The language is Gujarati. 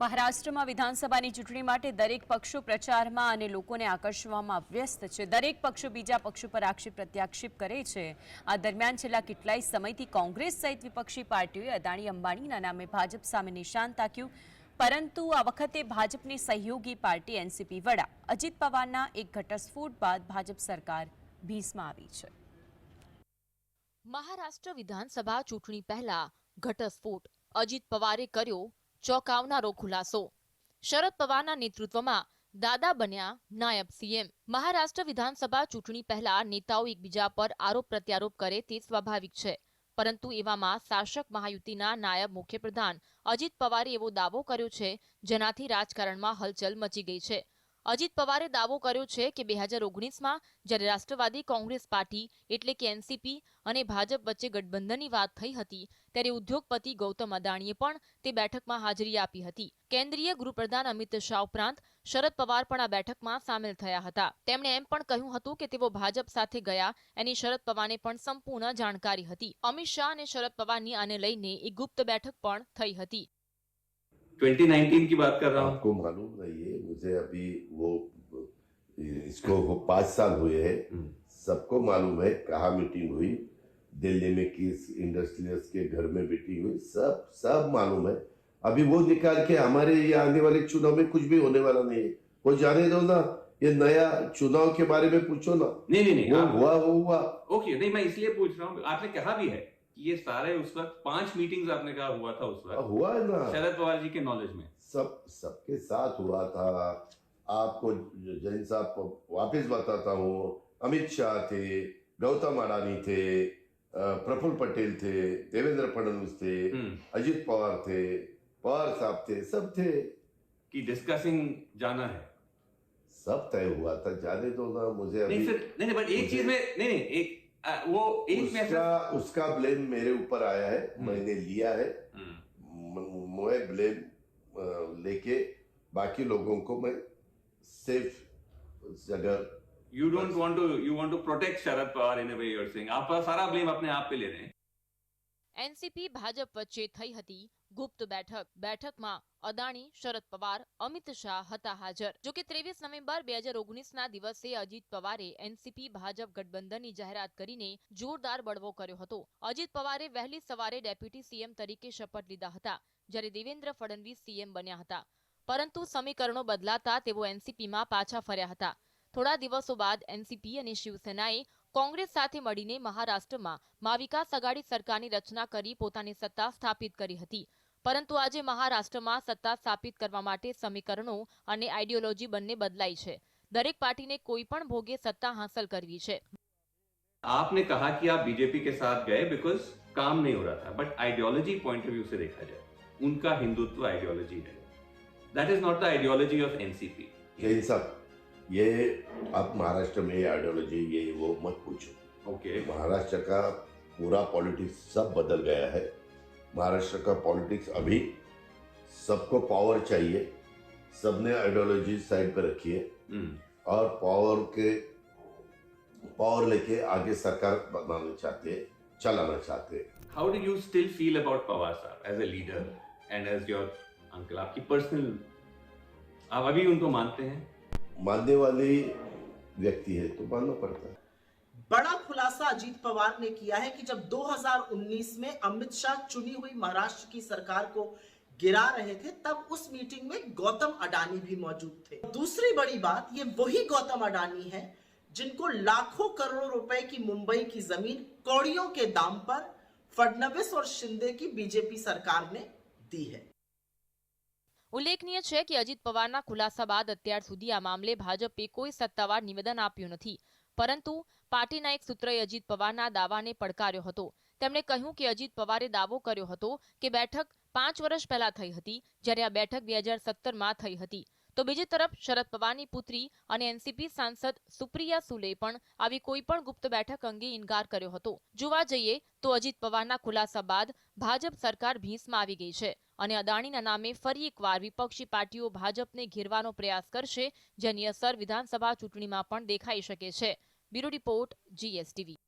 મહારાષ્ટ્રમાં વિધાનસભાની ચૂંટણી માટે દરેક પક્ષો પ્રચારમાં અને લોકોને આકર્ષવામાં વ્યસ્ત છે. દરેક પક્ષો બીજા પક્ષો પર આક્ષેપ પ્રત્યાક્ષેપ કરે છે. આ દરમિયાન છેલ્લા કેટલાય સમયથી કોંગ્રેસ સહિત વિપક્ષી પાર્ટીઓએ અદાણી અંબાણીના નામે ભાજપ સામે નિશાન તાક્યું. પરંતુ આ વખતે ભાજપની સહયોગી પાર્ટી એનસીપી વડા અજીત પવારના એક ઘટસ્ફોટ બાદ ભાજપ સરકાર ભીસમાં આવી છે. મહારાષ્ટ્ર વિધાનસભા ચૂંટણી પહેલા ઘટસ્ફોટ. અજીત પવારે કર્યો ચોંકાવનારો ખુલાસો. શરદ પવારના નેતૃત્વમાં દાદા બન્યા નાયબ સીએમ. મહારાષ્ટ્ર વિધાનસભા ચૂંટણી પહેલા નેતાઓ એકબીજા પર આરોપ પ્રત્યારોપ કરે તે સ્વાભાવિક છે. પરંતુ એવામાં શાસક મહાયુતિના નાયબ મુખ્યપ્રધાન અજીત પવારે એવો દાવો કર્યો છે, જેનાથી રાજકારણમાં હલચલ મચી ગઈ છે. અજીત પવારે દાવો કર્યો છે કે બે હજાર ઓગણીસમાં જ્યારે રાષ્ટ્રવાદી કોંગ્રેસ પાર્ટી એટલે કે એનસીપી અને ભાજપ વચ્ચે ગઠબંધનની વાત થઈ હતી ત્યારે ઉદ્યોગપતિ ગૌતમ અદાણીએ પણ તે બેઠકમાં હાજરી આપી હતી કેન્દ્રીય ગૃહપ્રધાન અમિત શાહ ઉપરાંત શરદ પવાર પણ આ બેઠકમાં સામેલ થયા હતા તેમણે એમ પણ કહ્યું હતું કે તેઓ ભાજપ સાથે ગયા એની શરદ પવારને પણ સંપૂર્ણ જાણકારી હતી અમિત શાહ અને શરદ પવારની આને લઈને એક ગુપ્ત બેઠક પણ થઈ હતી 2019 की बात कर रहा हूँ आपको मालूम नहीं है मुझे अभी वो इसको वो पाँच साल हुए हैं। हम्म, सबको मालूम है कहाँ मीटिंग हुई। दिल्ली में किस इंडस्ट्रियलिस्ट के घर में मीटिंग हुई। सब सब मालूम है। अभी वो निकाल के हमारे ये आने वाले चुनाव में कुछ भी होने वाला नहीं है। वो जाने दो ना ये नया चुनाव के बारे में पूछो ना। नहीं नहीं नहीं वो हुआ वो हुआ। ओके नहीं मैं इसलिए पूछ रहा हूँ आपने कहा भी है कि ये सारे उस वक्त पाँच मीटिंग्स आपने कहा हुआ था उस वक्त। हुआ है ना। शरद पवार जी के नॉलेज में। सब सबके साथ हुआ था। आपको जैन साहब को वापस बताता हूँ। अमित शाह थे गौतम अडानी थे प्रफुल्ल पटेल थे देवेंद्र फडणवीस थे हम्म, अजित पवार थे पवार साहब थे सब थे। कि डिस्कसिंग जाना है। सब तय हुआ था जाने दो ना मुझे नहीं अभी नहीं नहीं बट एक चीज़ में नहीं नहीं एक आ, वो एक में उसका उसका ब्लेम मेरे ऊपर आया है हम्म। मैंने लिया है। मैं ब्लेम लेके बाकी लोगों को मैं सेफ जगह you don't want to you want to protect Sharad Pawar in a way you're saying आप सारा ब्लेम अपने आप पे ले रहे हैं એનસીપી ભાજપ વચ્ચે થઈ હતી ગુપ્ત બેઠક બેઠકમાં અદાણી શરદ પવાર અમિત શાહ હતા હાજર જોકે ત્રેવીસ નવેમ્બર બે હજાર ઓગણીસના દિવસે અજીત પવારે એનસીપી ભાજપ ગઠબંધનની જાહેરાત કરીને જોરદાર બળવો કર્યો હતો અજીત પવારે વહેલી સવારે ડેપ્યુટી સીએમ તરીકે શપથ લીધા હતા જ્યારે દેવેન્દ્ર ફડણવીસ સીએમ બન્યા હતા પરંતુ સમીકરણો બદલાતા તેઓ એનસીપીમાં પાછા ફર્યા હતા થોડા દિવસો બાદ એનસીપી અને શિવસેનાએ કોંગ્રેસ સાથે મળીને મહારાષ્ટ્રમાં માવિકાસ અઘાડી સરકારની રચના કરી પોતાની સત્તા સ્થાપિત કરી હતી પરંતુ આજે મહારાષ્ટ્રમાં સત્તા સ્થાપિત કરવા માટે સમીકરણો અને આઈડિયોલોજી બંને બદલાઈ છે દરેક પાર્ટીને કોઈ પણ ભોગે સત્તા હાંસલ કરવી છે आपने कहा कि आप बीजेपी के साथ गए बिकॉज काम नहीं हो रहा था but ideology point of view से देखा जाए उनका हिंदुत्व आइडियोलॉजी है। That is not the ideology of NCP Jain साहब ये आप महाराष्ट्र में आइडियोलॉजी ये वो मत पूछो। Okay okay. महाराष्ट्र का पूरा पॉलिटिक्स सब बदल गया है। महाराष्ट्र का पॉलिटिक्स अभी सबको पावर चाहिए सबने आइडियोलॉजी साइड पर रखी है। हम्म, और पावर के पावर लेके आगे सरकार बनाना चाहते हैं चलाना चाहते। हैं how do you still feel about Pawar साहब as a leader? And as your uncle आपकी पर्सनल आप अभी उनको मानते हैं? मानने वाली व्यक्ति है तो मानना पड़ता है। बड़ा खुलासा अजीत पवार ने किया है कि जब 2019 में अमित शाह चुनी हुई महाराष्ट्र की सरकार को गिरा रहे थे तब उस मीटिंग में गौतम अडानी भी मौजूद थे। दूसरी बड़ी बात ये वही गौतम अडानी है जिनको लाखों करोड़ों रुपए की मुंबई की ज़मीन कौड़ियों के दाम पर फडणवीस और शिंदे की बीजेपी सरकार ने दी है ઉલ્લેખનીય છે કે અજીત પવારના ખુલાસા બાદ અત્યાર સુધી આ મામલે ભાજપે કોઈ સત્તાવાર નિવેદન આપ્યું નથી. પરંતુ પાર્ટીના એક સૂત્રએ અજીત પવારના દાવાને પડકાર્યો હતો. તેમણે કહ્યું કે અજીત પવારે દાવો કર્યો હતો કે બેઠક પાંચ વર્ષ પહેલા થઈ હતી, જ્યારે આ બેઠક બે હજાર સત્તરમાં થઈ હતી. તો બીજી તરફ શરદ પવારની પુત્રી અને એનસીપી સાંસદ સુપ્રિયા સુલે પણ આવી કોઈ પણ ગુપ્ત બેઠક અંગે ઇનકાર કર્યો હતો. જોવા જઈએ તો અજીત પવારના ખુલાસા બાદ ભાજપ સરકાર ભીંસમાં આવી ગઈ છે અને અદાણીના નામે ફરી એકવાર વિપક્ષી પાર્ટીઓ ભાજપને ઘેરવાનો પ્રયાસ કરશે, જેની અસર વિધાનસભા ચૂંટણીમાં પણ દેખાઈ શકે છે. Bureau report, GSTV.